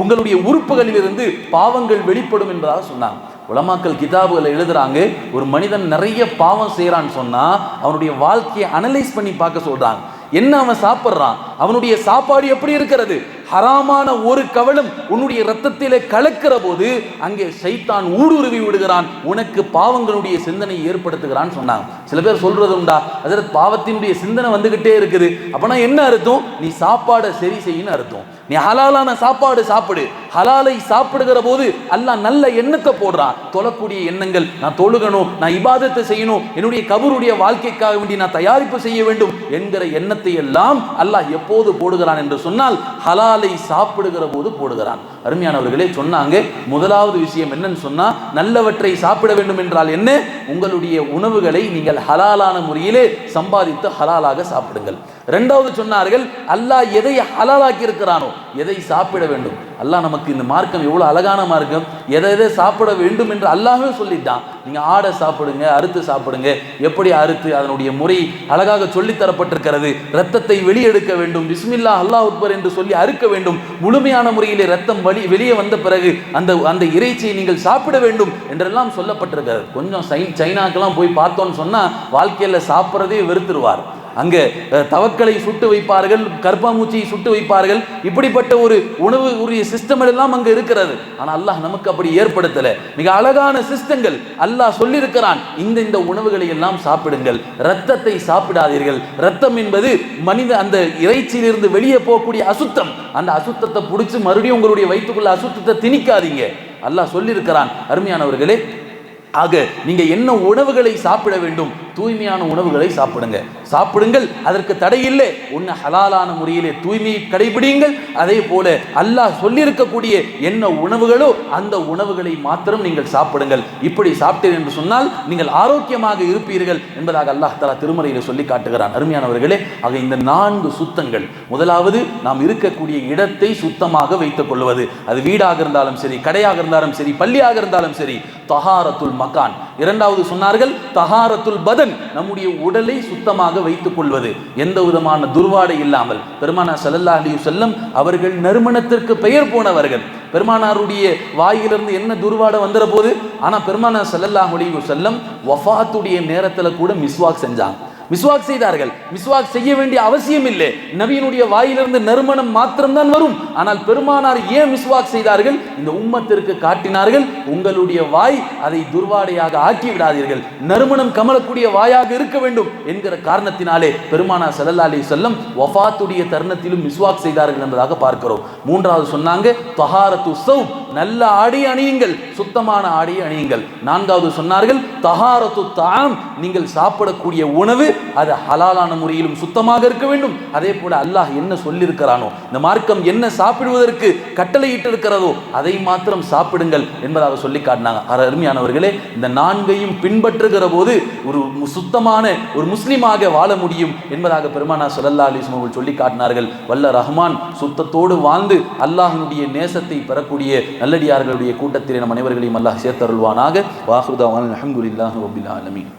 உங்களுடைய உறுப்புகளிலிருந்து பாவங்கள் வெளிப்படும் என்பதாக சொன்னாங்க உலமாக்கல் கிதாபுகளை எழுதுறாங்க. ஒரு மனிதன் நிறைய பாவம் செய்கிறான்னு சொன்னால் அவனுடைய வாழ்க்கையை அனலைஸ் பண்ணி பார்க்க சொல்கிறாங்க என்ன அவன் சாப்பிட்றான்? அவனுடைய சாப்பாடு எப்படி இருக்கிறது? ஹராமான ஒரு கவலம் உன்னுடைய ரத்தத்திலே கலக்கிற போது அங்கே சைத்தான் ஊடுருவி விடுகிறான். உனக்கு பாவங்களுடைய சிந்தனை ஏற்படுத்துகிறான் சொன்னாங்க சில பேர் சொல்றது உண்டா? அதில் பாவத்தினுடைய சிந்தனை வந்துகிட்டே இருக்குது. அப்பனா என்ன அர்த்தம்? நீ சாப்பாடை சரி செய்யணும் அர்த்தம். நீ ஹலாலான சாப்பாடு சாப்பிடு. ஹலாலை சாப்பிடுகிற போது அல்லாஹ் நல்ல எண்ணத்தை போடுறான். தொழக்கூடிய எண்ணங்கள் நான் தொழுகணும் நான் இபாதத்தை செய்யணும் என்னுடைய கபருடைய வாழ்க்கைக்காக வேண்டி நான் தயாரிப்பு செய்ய வேண்டும் என்கிற எண்ணத்தை எல்லாம் அல்லாஹ் எப்போது போடுகிறான் என்று சொன்னால் ஹலாலை சாப்பிடுகிற போது போடுகிறான். அருமையானவர்களே சொன்னாங்க முதலாவது விஷயம் என்னன்னு சொன்னா நல்லவற்றை சாப்பிட வேண்டும் என்றால் என்ன? உங்களுடைய உணவுகளை நீங்கள் ஹலாலான முறையிலே சம்பாதித்து ஹலாலாக சாப்பிடுங்கள். ரெண்டாவது சொன்னார்கள் அல்லாஹ் எதை ஹலாலாக்கி இருக்கிறானோ எதை சாப்பிட வேண்டும்? அல்லாஹ் நமக்கு இந்த மார்க்கம் எவ்வளோ அழகான மார்க்கம்? எதை எதை சாப்பிட வேண்டும் என்று அல்லாஹே சொல்லிட்டான் நீங்கள் ஆடை சாப்பிடுங்க அறுத்து சாப்பிடுங்க. எப்படி அறுத்து? அதனுடைய முறை அழகாக சொல்லித் தரப்பட்டிருக்கிறது. ரத்தத்தை வெளியெடுக்க வேண்டும். பிஸ்மில்லா அல்லாஹ் உட்பர் என்று சொல்லி அறுக்க வேண்டும். முழுமையான முறையிலே ரத்தம் வழி வெளியே வந்த பிறகு அந்த அந்த இறைச்சியை நீங்கள் சாப்பிட வேண்டும் என்றெல்லாம் சொல்லப்பட்டிருக்கிறது. கொஞ்சம் சை சைனாக்கெல்லாம் போய் பார்த்தோன்னு சொன்னால் வாழ்க்கையில் சாப்பிட்றதே வெறுத்துருவார். அங்கே தவக்களை சுட்டு வைப்பார்கள் கர்ப்பாமூச்சியை சுட்டு வைப்பார்கள். இப்படிப்பட்ட ஒரு உணவு உரிய சிஸ்டம் எல்லாம் அங்கே இருக்கிறது. ஆனால் அல்லாஹ் நமக்கு அப்படி ஏற்படுத்தலை. மிக அழகான சிஸ்டங்கள் அல்லாஹ் சொல்லியிருக்கிறான். இந்த இந்த உணவுகளை எல்லாம் சாப்பிடுங்கள். ரத்தத்தை சாப்பிடாதீர்கள். ரத்தம் என்பது மனித அந்த இறைச்சியிலிருந்து வெளியே போகக்கூடிய அசுத்தம். அந்த அசுத்தத்தை பிடிச்சி மறுபடியும் உங்களுடைய வயிற்றுக்குள்ள அசுத்தத்தை திணிக்காதீங்க. அல்லாஹ் சொல்லியிருக்கிறான். அருமையானவர்களே ஆக நீங்க என்ன உணவுகளை சாப்பிட வேண்டும்? தூய்மையான உணவுகளை சாப்பிடுங்க. சாப்பிடுங்கள் அதற்கு தடை இல்லை. ஒன்று ஹலாலான முறையிலே தூய்மையை கடைபிடிங்கள் அதே போல அல்லாஹ் சொல்லியிருக்கக்கூடிய என்ன உணவுகளோ அந்த உணவுகளை மாத்திரம் நீங்கள் சாப்பிடுங்கள். இப்படி சாப்பிட்டீர்கள் என்று சொன்னால் நீங்கள் ஆரோக்கியமாக இருப்பீர்கள் என்பதாக அல்லாஹ் தலா திருமறையில் சொல்லி காட்டுகிறான். அருமையானவர்களே ஆக இந்த நான்கு சுத்தங்கள் முதலாவது நாம் இருக்கக்கூடிய இடத்தை சுத்தமாக வைத்துக் கொள்வது. அது வீடாக இருந்தாலும் சரி கடையாக இருந்தாலும் சரி பள்ளியாக இருந்தாலும் சரி தஹாரத்துல் மகான். இரண்டாவது சொன்னார்கள் தஹாரத்துல் பதன் நம்முடைய உடலை சுத்தமாக வைத்துக் கொள்வது எந்த விதமான துர்வாடை இல்லாமல். பெருமானா சல்லல்லா அலியு செல்லம் அவர்கள் நறுமணத்திற்கு பெயர் போனவர்கள். பெருமானாருடைய வாயிலிருந்து என்ன துர்வாடை வந்துற போது? ஆனா பெருமானா சல்லல்லா அலியு செல்லம் வஃபாத்துடைய நேரத்துல கூட மிஸ்வாக் செஞ்சாங்க. மிஸ்வாக் செய்தார்கள். மிஸ்வாக் செய்ய வேண்டிய அவசியம் இல்லை. நபியினுடைய வாயிலிருந்து நறுமணம் மாத்திரம்தான் வரும். ஆனால் பெருமானார் ஏன் மிஸ்வாக் செய்தார்கள்? இந்த உம்மத்திற்கு காட்டினார்கள் உங்களுடைய வாய் அதை துர்வாடையாக ஆக்கி விடாதீர்கள் நறுமணம் கமலக்கூடிய வாயாக இருக்க வேண்டும் என்கிற காரணத்தினாலே பெருமானார் சல்லல்லா அலி செல்லம் வஃபாத்துடைய தருணத்திலும் மிஸ்வாக் செய்தார்கள் என்பதாக பார்க்கிறோம். மூன்றாவது சொன்னாங்க தஹாரத்து நல்ல ஆடை அணியுங்கள் சுத்தமான ஆடை அணியுங்கள். நான்காவது சொன்னார்கள் தகாரத்து தாம் நீங்கள் சாப்பிடக்கூடிய உணவு அது ஹலாலான முறையிலும் சுத்தமாக இருக்க வேண்டும். அதே போல அல்லாஹ் என்ன சொல்லியிருக்கிறானோ இந்த மார்க்கம் என்ன சாப்பிடுவதற்கு கட்டளையிட்டு இருக்கிறதோ அதை மாத்திரம் சாப்பிடுங்கள் என்பதாக சொல்லி காட்டினாங்க. அருமையானவர்களே இந்த நான்கையும் பின்பற்றுகிற போது ஒரு சுத்தமான ஒரு முஸ்லீமாக வாழ முடியும் என்பதாக பெருமானா ஸல்லல்லாஹு அலைஹி அவர்கள் சொல்லி காட்டினார்கள். வல்ல ரஹ்மான் சுத்தத்தோடு வாழ்ந்து அல்லாஹனுடைய நேசத்தை பெறக்கூடிய நல்லடியார்களுடைய கூட்டத்திலே நம் அனைவர்களையும் அல்லாஹ் சேர்த்தருள்வானாக. வாஹுதாவான் அல்ஹம்துலில்லாஹி ரப்பில் ஆலமீன்.